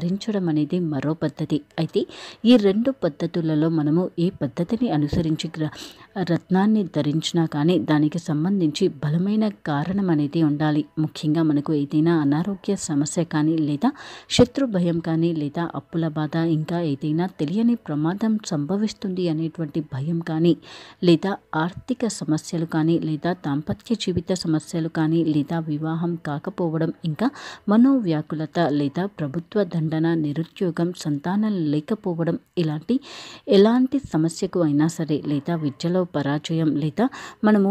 ధరించడం అనేది మరో పద్ధతి. అయితే ఈ రెండు పద్ధతులలో మనము ఏ పద్ధతిని అనుసరించి రత్నాన్ని ధరించినా కానీ దానికి సంబంధించి బలమైన కారణం అనేది ఉండాలి. ముఖ్యంగా మనకు ఏదైనా అనారోగ్య సమస్య కానీ లేదా శత్రు భయం కానీ లేదా అప్పుల బాధ ఇంకా ఏదైనా తెలియని ప్రమాదం సంభవిస్తుంది అనేటువంటి భయం కానీ లేదా ఆర్థిక సమస్యలు కానీ లేదా దాంపత్య జీవిత సమస్యలు కానీ లేదా వివాహం కాకపోవడం ఇంకా మనోవ్యాకులత లేదా ప్రభుత్వ దండ దండన నిరుద్యోగం సంతానం లేకపోవడం ఇలాంటి ఎలాంటి సమస్యకు అయినా సరే లేదా విద్యలో పరాజయం లేదా మనము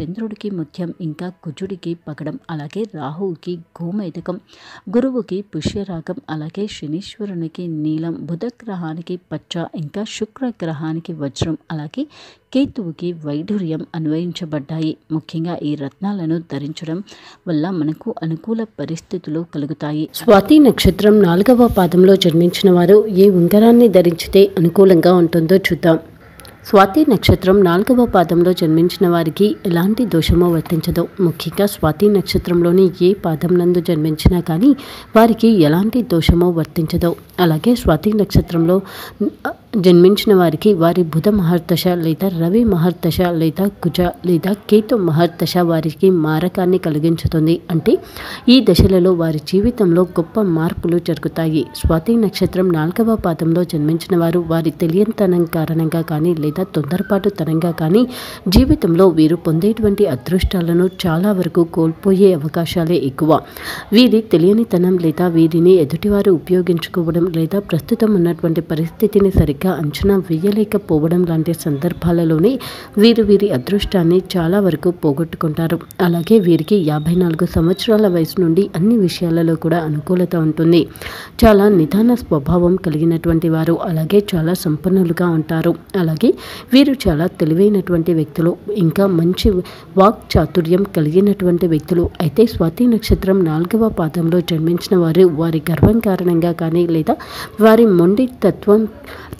చంద్రుడికి ముత్యం ఇంకా కుజుడికి పగడం అలాగే రాహువుకి గోమేదకం గురువుకి పుష్యరాగం అలాగే శనీశ్వరునికి నీలం బుధ గ్రహానికి పచ్చ ఇంకా శుక్ర గ్రహానికి వజ్రం అలాగే కేతువుకి వైఢూర్యం అన్వయించబడ్డాయి. ముఖ్యంగా ఈ రత్నాలను ధరించడం వల్ల మనకు అనుకూల పరిస్థితులు కలుగుతాయి. స్వాతి నక్షత్రం నాలుగవ పాదంలో జన్మించిన వారు ఏ ఉంగరాన్ని ధరించితే అనుకూలంగా ఉంటుందో చూద్దాం. స్వాతి నక్షత్రం నాలుగవ పాదంలో జన్మించిన వారికి ఎలాంటి దోషమో వర్తించదు. ముఖ్యంగా స్వాతి నక్షత్రంలోని ఏ పాదం నందు జన్మించినా కానీ వారికి ఎలాంటి దోషమో వర్తించదు. అలాగే స్వాతి నక్షత్రంలో జన్మించిన వారికి వారి బుధ మహర్దశ లేదా రవి మహర్దశ లేదా కుజ లేదా కేతు మహర్దశ వారికి మారకాన్ని కలిగించుతుంది. అంటే ఈ దశలలో వారి జీవితంలో గొప్ప మార్పులు జరుగుతాయి. స్వాతి నక్షత్రం నాలుగవ పాదంలో జన్మించిన వారు వారి తెలియనితనం కారణంగా కానీ లేదా తొందరపాటుతనంగా కానీ జీవితంలో వీరు పొందేటువంటి అదృష్టాలను చాలా వరకు కోల్పోయే అవకాశాలే ఎక్కువ. వీరి తెలియనితనం లేదా వీరిని ఎదుటివారు ఉపయోగించుకోవడం లేదా ప్రస్తుతం ఉన్నటువంటి పరిస్థితిని సరిగ్గా అంచనా వేయలేకపోవడం లాంటి సందర్భాలలోనే వీరు వీరి అదృష్టాన్ని చాలా వరకు పోగొట్టుకుంటారు. అలాగే వీరికి యాభై నాలుగు సంవత్సరాల వయసు నుండి అన్ని విషయాలలో కూడా అనుకూలత ఉంటుంది. చాలా నిదాన స్వభావం కలిగినటువంటి వారు అలాగే చాలా సంపన్నులుగా ఉంటారు. అలాగే వీరు చాలా తెలివైనటువంటి వ్యక్తులు ఇంకా మంచి వాక్ చాతుర్యం కలిగినటువంటి వ్యక్తులు. అయితే స్వాతి నక్షత్రం నాలుగవ పాదంలో జన్మించిన వారు వారి గర్వం కారణంగా కానీ లేదా వారి మొండి తత్వం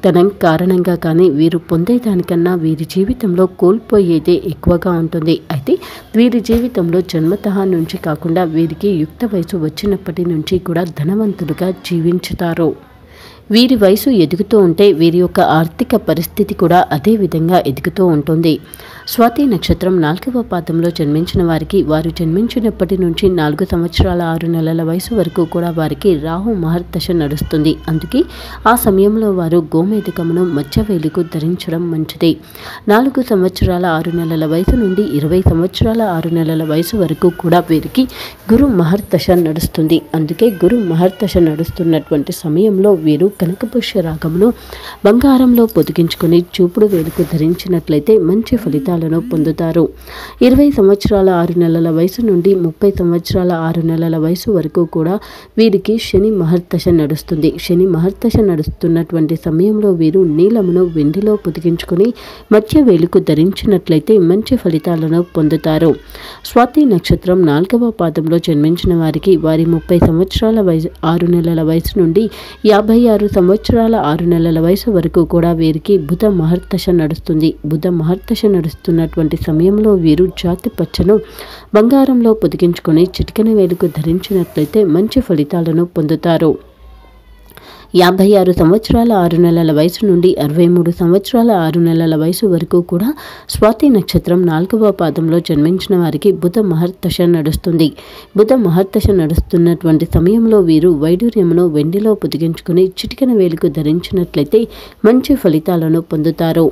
తనం కారణంగా కానీ వీరు పొందేదానికన్నా వీరి జీవితంలో కోల్పోయేదే ఎక్కువగా ఉంటుంది. అయితే వీరి జీవితంలో జన్మతహ నుంచి కాకుండా వీరికి యుక్త వయసు వచ్చినప్పటి నుంచి కూడా ధనవంతులుగా జీవించుతారు. వీరి వయసు ఎదుగుతూ ఉంటే వీరి యొక్క ఆర్థిక పరిస్థితి కూడా అదే విధంగా ఎదుగుతూ ఉంటుంది. స్వాతి నక్షత్రం నాలుగవ పాదంలో జన్మించిన వారికి వారు జన్మించినప్పటి నుంచి నాలుగు సంవత్సరాల ఆరు నెలల వయసు వరకు కూడా వారికి రాహు మహర్దశ నడుస్తుంది. అందుకే ఆ సమయంలో వారు గోమేధికమును మధ్యవేలుకు ధరించడం మంచిది. నాలుగు సంవత్సరాల ఆరు నెలల వయసు నుండి ఇరవై సంవత్సరాల ఆరు నెలల వయసు వరకు కూడా వీరికి గురు మహర్దశ నడుస్తుంది. అందుకే గురు మహర్దశ నడుస్తున్నటువంటి సమయంలో వీరు కనకపుష్య రాగమును బంగారంలో పొదిగించుకుని చూపుడు వేలుకు ధరించినట్లయితే మంచి ఫలితాలను పొందుతారు. ఇరవై సంవత్సరాల ఆరు నెలల వయసు నుండి ముప్పై సంవత్సరాల ఆరు నెలల వయసు వరకు కూడా వీరికి శని మహర్దశ నడుస్తుంది. శని మహర్దశ నడుస్తున్నటువంటి సమయంలో వీరు నీలమును వెండిలో పొదిగించుకుని మధ్య వేలుకు ధరించినట్లయితే మంచి ఫలితాలను పొందుతారు. స్వాతి నక్షత్రం నాలుగవ పాదంలో జన్మించిన వారికి వారి ముప్పై సంవత్సరాల వయసు ఆరు నెలల వయసు నుండి యాభై ఆరు సంవత్సరాల ఆరు నెలల వయసు వరకు కూడా వీరికి బుధ మహర్దశ నడుస్తుంది. బుధ మహర్దశ నడుస్తున్నటువంటి సమయంలో వీరు జాతి పచ్చను బంగారంలో పొదిగించుకొని చిటికెన వేలుకు ధరించినట్లయితే మంచి ఫలితాలను పొందుతారు. యాభై ఆరు సంవత్సరాల ఆరు నెలల వయసు నుండి అరవై మూడు సంవత్సరాల ఆరు నెలల వయసు వరకు కూడా స్వాతి నక్షత్రం నాలుగవ పాదంలో జన్మించిన వారికి బుధ మహర్దశ నడుస్తుంది. బుధ మహర్దశ నడుస్తున్నటువంటి సమయంలో వీరు వైడూర్యమును వెండిలో పొదిగించుకుని చిటికన వేలుకు ధరించినట్లయితే మంచి ఫలితాలను పొందుతారు.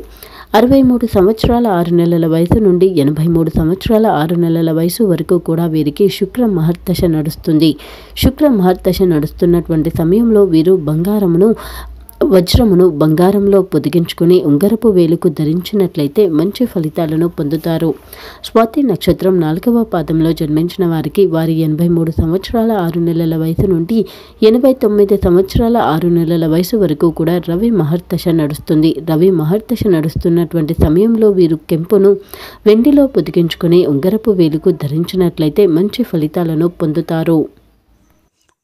అరవై మూడు సంవత్సరాల ఆరు నెలల వయసు నుండి ఎనభై మూడు సంవత్సరాల ఆరు నెలల వయసు వరకు కూడా వీరికి శుక్ర మహర్దశ నడుస్తుంది. శుక్ర మహర్దశ నడుస్తున్నటువంటి సమయంలో వీరు బంగారమును వజ్రమును బంగారంలో పొదిగించుకుని ఉంగరపు వేలుకు ధరించినట్లయితే మంచి ఫలితాలను పొందుతారు. స్వాతి నక్షత్రం నాలుగవ పాదంలో జన్మించిన వారికి వారి ఎనభై మూడు సంవత్సరాల ఆరు నెలల వయసు నుండి ఎనభై తొమ్మిది సంవత్సరాల ఆరు నెలల వయసు వరకు కూడా రవి మహర్దశ నడుస్తుంది. రవి మహర్దశ నడుస్తున్నటువంటి సమయంలో వీరు కెంపును వెండిలో పొదిగించుకుని ఉంగరపు వేలుకు ధరించినట్లయితే మంచి ఫలితాలను పొందుతారు.